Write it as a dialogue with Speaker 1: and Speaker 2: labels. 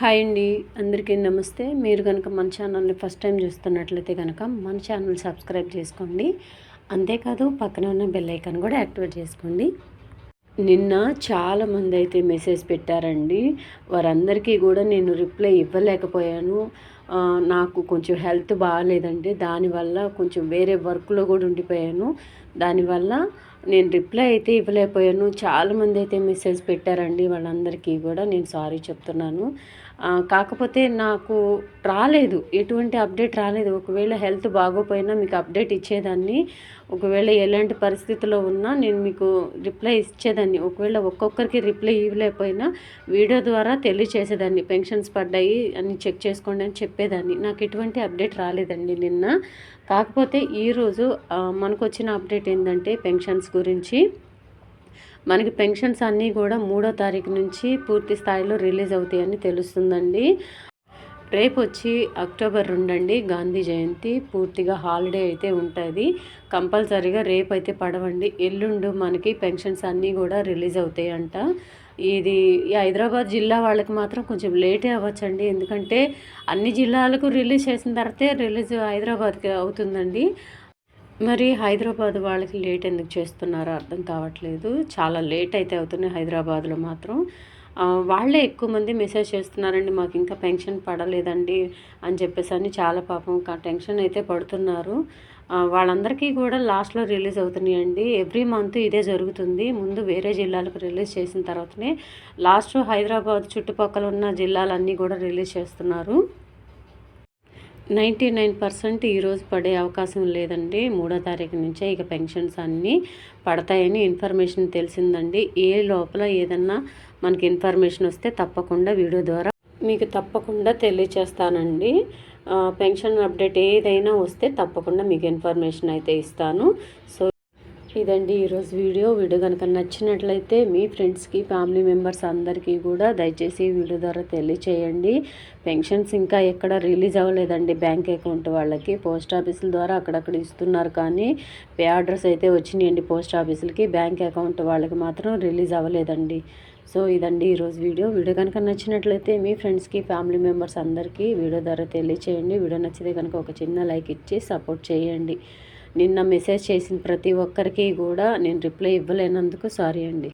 Speaker 1: Hi అండి అందరికీ నమస్తే. మీరు కనుక మన ఛానల్ని ఫస్ట్ టైం చూస్తున్నట్లయితే కనుక మన ఛానల్ సబ్స్క్రైబ్ చేసుకోండి. అంతేకాదు పక్కన ఉన్న బెల్ ఐకాన్ కూడా యాక్టివేట్ చేసుకోండి. నిన్న చాలామంది అయితే మెసేజ్ పెట్టారండి. వారందరికీ కూడా నేను రిప్లై ఇవ్వలేకపోయాను. నాకు కొంచెం హెల్త్ బాగాలేదండి దానివల్ల కొంచెం వేరే వర్క్లో కూడా ఉండిపోయాను. దానివల్ల నేను రిప్లై అయితే ఇవ్వలేకపోయాను. చాలామంది అయితే మెసేజ్ పెట్టారండి. వాళ్ళందరికీ కూడా నేను సారీ చెప్తున్నాను. కాకపోతే నాకు రాలేదు. ఎటువంటి అప్డేట్ రాలేదు. ఒకవేళ హెల్త్ బాగోపోయినా మీకు అప్డేట్ ఇచ్చేదాన్ని. ఒకవేళ ఎలాంటి పరిస్థితిలో ఉన్నా నేను మీకు రిప్లై ఇచ్చేదాన్ని. ఒకవేళ ఒక్కొక్కరికి రిప్లై ఇవ్వలేకపోయినా వీడియో ద్వారా తెలియచేసేదాన్ని. పెన్షన్స్ పడ్డాయి అని చెక్ చేసుకోండి అని చెప్పేదాన్ని. నాకు ఎటువంటి అప్డేట్ రాలేదండి నిన్న. కాకపోతే ఈరోజు మనకు వచ్చిన అప్డేట్ ఏంటంటే పెన్షన్స్ గురించి. మనకి పెన్షన్స్ అన్నీ కూడా మూడో తారీఖు నుంచి పూర్తి స్థాయిలో రిలీజ్ అవుతాయని తెలుస్తుందండి. రేపు వచ్చి అక్టోబర్ రెండు అండి గాంధీ జయంతి. పూర్తిగా హాలిడే అయితే ఉంటుంది. కంపల్సరీగా రేపు అయితే పడవండి. ఎల్లుండు మనకి పెన్షన్స్ అన్నీ కూడా రిలీజ్ అవుతాయంట. ఇది హైదరాబాద్ జిల్లా వాళ్ళకి మాత్రం కొంచెం లేటే అవ్వచ్చండి. ఎందుకంటే అన్ని జిల్లాలకు రిలీజ్ చేసిన తర్వాతే రిలీజ్ హైదరాబాద్కి అవుతుందండి. మరి హైదరాబాద్ వాళ్ళకి లేట్ ఎందుకు చేస్తున్నారో అర్థం కావట్లేదు. చాలా లేట్ అయితే అవుతున్నాయి హైదరాబాద్లో మాత్రం. వాళ్ళే ఎక్కువ మంది మెసేజ్ చేస్తున్నారండి మాకు ఇంకా పెన్షన్ పడలేదండి అని చెప్పేసి అని చాలా పాపం కా- టెన్షన్ అయితే పడుతున్నారు. వాళ్ళందరికీ కూడా లాస్ట్లో రిలీజ్ అవుతున్నాయండి. ఎవ్రీ మంత్ ఇదే జరుగుతుంది. ముందు వేరే జిల్లాలకు రిలీజ్ చేసిన తర్వాతనే లాస్ట్ హైదరాబాద్ చుట్టుపక్కల ఉన్న జిల్లాలన్నీ కూడా రిలీజ్ చేస్తున్నారు. నైంటీ నైన్ పర్సెంట్ ఈరోజు పడే అవకాశం లేదండి. మూడో తారీఖు నుంచే ఇక పెన్షన్స్ అన్నీ పడతాయని ఇన్ఫర్మేషన్ తెలిసిందండి. ఏ లోపల ఏదన్నా మనకి ఇన్ఫర్మేషన్ వస్తే తప్పకుండా వీడియో ద్వారా మీకు తప్పకుండా తెలియచేస్తానండి. పెన్షన్ అప్డేట్ ఏదైనా వస్తే తప్పకుండా మీకు ఇన్ఫర్మేషన్ అయితే ఇస్తాను. సో ఇదండి ఈరోజు వీడియో. వీడియో కనుక నచ్చినట్లయితే మీ ఫ్రెండ్స్కి ఫ్యామిలీ మెంబర్స్ అందరికీ కూడా దయచేసి ఈ వీడియో ద్వారా తెలియచేయండి. పెన్షన్స్ ఇంకా ఎక్కడ రిలీజ్ అవ్వలేదండి బ్యాంక్ అకౌంట్ వాళ్ళకి. పోస్ట్ ఆఫీసుల ద్వారా అక్కడక్కడ ఇస్తున్నారు కానీ పే ఆర్డర్స్ అయితే వచ్చినాయండి పోస్ట్ ఆఫీసులకి. బ్యాంక్ అకౌంట్ వాళ్ళకి మాత్రం రిలీజ్ అవ్వలేదండి. సో ఇదండి ఈరోజు వీడియో. వీడియో కనుక నచ్చినట్లయితే మీ ఫ్రెండ్స్కి ఫ్యామిలీ మెంబర్స్ అందరికీ వీడియో ద్వారా తెలియచేయండి. వీడియో నచ్చితే కనుక ఒక చిన్న లైక్ ఇచ్చి సపోర్ట్ చేయండి. నిన్న మెసేజ్ చేసిన ప్రతి ఒక్కరికి కూడా నేను రిప్లై ఇవ్వలేనందుకు సారీ అండి.